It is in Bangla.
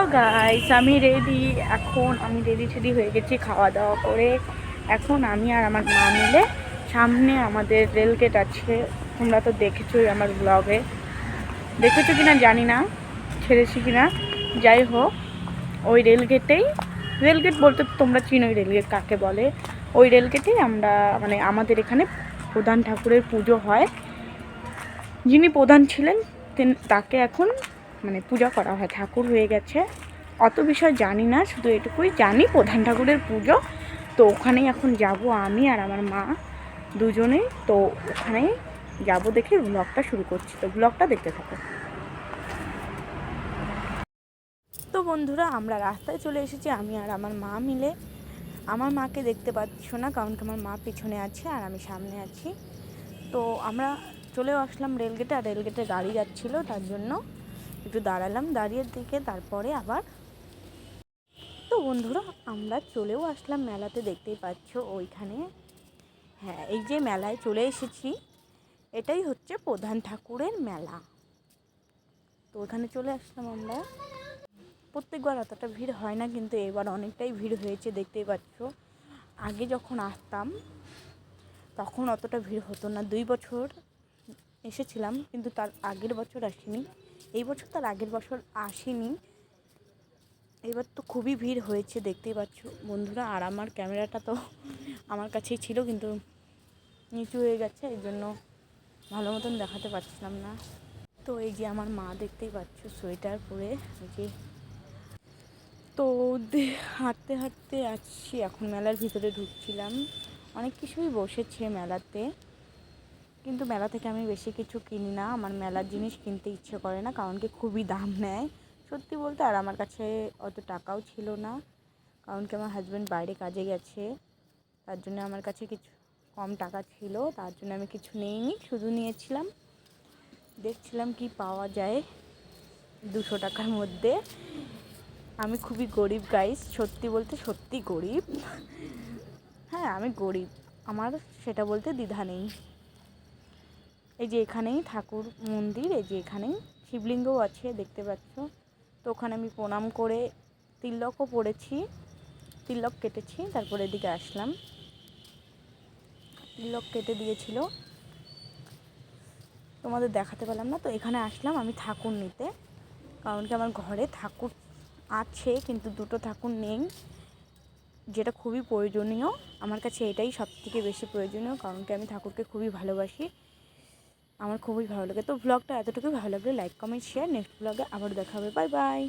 সো গাইস আমি রেডি এখন আমি রেডি টেডি হয়ে গেছি খাওয়া দাওয়া করে। এখন আমি আর আমার মা মিলে সামনে আমাদের রেলগেট আছে। তোমরা তো দেখেছোই আমার ব্লগে দেখেছ কিনা জানি না, ছেড়েছি কিনা। যাই হোক, ওই রেলগেটেই রেলগেট বলতে তোমরা চিনোই রেলগেট কাকে বলে? ওই রেলগেটেই আমরা মানে আমাদের এখানে প্রধান ঠাকুরের পুজো হয়। যিনি প্রধান ছিলেন তাকে এখন মানে পূজা করা হয়, ঠাকুর হয়ে গেছে। অত বিষয় জানি না, শুধু এটুকুই জানি, প্রধান ঠাকুরের পুজো। তো ওখানেই এখন যাব আমি আর আমার মা দুজনেই তো ওখানেই যাব দেখে ব্লগটা শুরু করছি। তো ব্লগটা দেখতে থাকো। তো বন্ধুরা, আমরা রাস্তায় চলে এসেছি, আমি আর আমার মা মিলে। আমার মাকে দেখতে পাচ্ছ না, কারণ কি আমার মা পিছনে আছে আর আমি সামনে আছি। তো আমরা চলেও আসলাম রেলগেটে, আর রেলগেটে গাড়ি যাচ্ছিল তার জন্য। একটু দাঁড়ালাম, দাঁড়িয়ে দিকে তারপরে আবার তো বন্ধুরা, আমরা চলেও আসলাম মেলাতে, দেখতেই পাচ্ছ ওইখানে। হ্যাঁ এই যে মেলায় চলে এসেছি, এটাই হচ্ছে প্রধান ঠাকুরের মেলা। তো ওখানে চলে আসলাম আমরা। প্রত্যেকবার অতটা ভিড় হয় না, কিন্তু এবার অনেকটাই ভিড় হয়েছে, দেখতেই পাচ্ছ। আগে যখন আসতাম, তখন অতটা ভিড় হতো না। দুই বছর এসেছিলাম, কিন্তু তার আগের বছর আসিনি। এই বছর তার আগের বছর আসিনি। এবার তো খুবই ভিড় হয়েছে, দেখতেই পাচ্ছ। বন্ধুরা, আর আমার ক্যামেরাটা তো আমার কাছেই ছিল, কিন্তু নিচু হয়ে গেছে, এই জন্য ভালো মতন দেখাতে পারছিলাম না। তো এই যে আমার মা, দেখতেই পাচ্ছ, সোয়েটার পরে যে তো হাঁটতে হাঁটতে আসছি। এখন মেলার ভিতরে ঢুকছিলাম। অনেক কিছুই বসেছে মেলাতে। কিন্তু মেলা থেকে আমি বেশি কিছু কিনি না। আমার মেলার জিনিস কিনতে ইচ্ছে করে না, কারণ কি খুবই দাম নেয়। সত্যি বলতে আর আমার কাছে অত টাকাও ছিল না, কারণ কি আমার হাজব্যান্ড বাইরে কাজে গেছে। তার জন্য আমার কাছে কিছু কম টাকা ছিল, তার জন্য আমি কিছু নেইনি, শুধু নিয়েছিলাম। দেখছিলাম কি পাওয়া যায় দুশো টাকার মধ্যে। আমি খুবই গরিব গাইস সত্যি বলতে সত্যি গরিব। হ্যাঁ আমি গরিব, আমার সেটা বলতে দ্বিধা নেই। এই যে এখানেই ঠাকুর মন্দির, এই যে এখানেই শিবলিঙ্গও আছে, দেখতে পাচ্ছ। তো ওখানে আমি প্রণাম করে তিলকও পড়েছি, তিলক কেটেছি, তারপরে এদিকে আসলাম। তিলক কেটে দিয়েছিল। তোমাদের দেখাতে পারলাম না, তো এখানে আসলাম আমি ঠাকুর নিতে। কারণ কি আমার ঘরে ঠাকুর আছে, কিন্তু দুটো ঠাকুর নেই। যেটা খুবই প্রয়োজনীয়, আমার কাছে এটাই সব থেকে বেশি প্রয়োজনীয়, কারণ কি আমি ঠাকুরকে খুবই ভালোবাসি। আমার খুবই ভালো লাগে। তো ব্লগটা এতটুকুই। ভালো লাগলে লাইক কমেন্ট শেয়ার নেক্সট ব্লগে আবার দেখা হবে। Bye bye